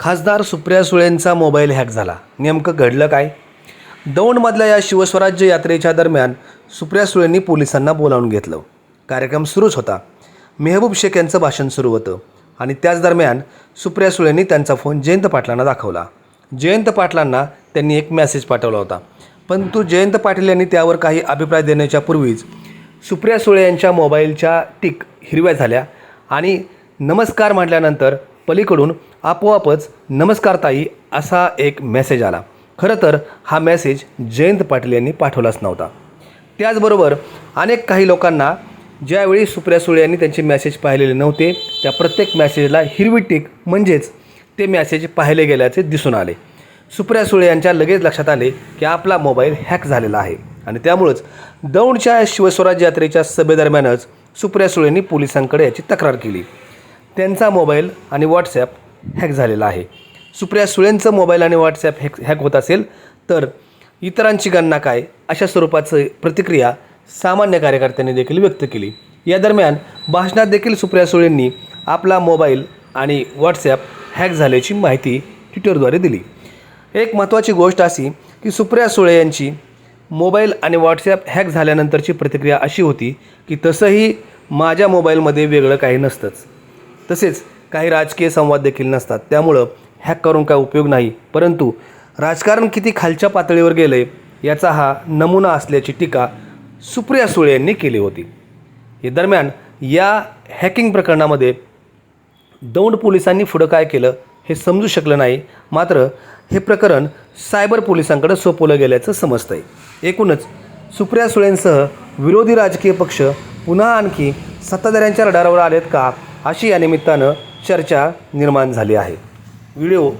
खासदार Supriya सुळेंचा mobile hack झाला. नेमकं घडलं काय? दौंडमधल्या या शिवस्वराज्य यात्रेच्या दरम्यान सुप्रिया सुळेंनी पोलिसांना बोलावून घेतलं. कार्यक्रम सुरूच होता. मेहबूब शेख यांचं भाषण सुरू होतं आणि त्याच दरम्यान सुप्रिया सुळेंनी त्यांचा फोन जयंत पाटलांना दाखवला. जयंत पाटलांना त्यांनी एक मेसेज पाठवला होता. परंतु जयंत पाटील यांनी त्यावर काही अभिप्राय देण्याच्या पूर्वीच सुप्रिया सुळे यांच्या मोबाईलच्या टिक हिरव्या झाल्या आणि नमस्कार म्हटल्यानंतर पलीकडून आपोआपच नमस्कार ताई असा एक मेसेज आला. खरं तर हा मेसेज जयंत पाटील यांनी पाठवलाच नव्हता. त्याचबरोबर अनेक काही लोकांना ज्यावेळी सुप्रिया सुळे यांनी त्यांचे मेसेज पाहिलेले नव्हते त्या प्रत्येक मेसेजला हिरवी टिक म्हणजेच ते मेसेज पाहिले गेल्याचे दिसून आले. सुप्रिया सुळे यांच्या लगेच लक्षात आले की आपला मोबाईल हॅक झालेला आहे आणि त्यामुळंच दौंडच्या शिवस्वराज्य यात्रेच्या सभेदरम्यानच सुप्रिया सुळेंनी पोलिसांकडे याची तक्रार केली. त्यांचा मोबाईल आणि व्हॉट्सॲप हॅक झालेला आहे. सुप्रिया सुळेंचं मोबाईल आणि व्हॉट्सॲप हॅक हॅक होत असेल तर इतरांची गणना काय? अशा स्वरूपाचं प्रतिक्रिया सामान्य कार्यकर्त्यांनी देखील व्यक्त केली. या दरम्यान भाषणात देखील सुप्रिया सुळेंनी आपला मोबाईल आणि व्हॉट्सॲप हॅक झाल्याची माहिती ट्विटरद्वारे दिली. एक महत्त्वाची गोष्ट अशी की सुप्रिया सुळे यांची मोबाईल आणि व्हॉट्सॲप हॅक झाल्यानंतरची प्रतिक्रिया अशी होती की तसंही माझ्या मोबाईलमध्ये वेगळं काही नसतंच. तसेच काही राजकीय संवाद देखील नसतात. त्यामुळं हॅक करून काय उपयोग नाही. परंतु राजकारण किती खालच्या पातळीवर गेलं आहे याचा हा नमुना असल्याची टीका सुप्रिया सुळे यांनी केली होती. हे दरम्यान या हॅकिंग प्रकरणामध्ये दौंड पोलिसांनी पुढं काय केलं हे समजू शकलं नाही. मात्र हे प्रकरण सायबर पोलिसांकडे सोपवलं गेल्याचं समजतंय. एकूणच सुप्रिया सुळेंसह विरोधी राजकीय पक्ष पुन्हा आणखी सत्ताधाऱ्यांच्या रडारावर आलेत का? अशी या निमित्तानं चर्चा निर्माण झाली आहे. व्हिडिओ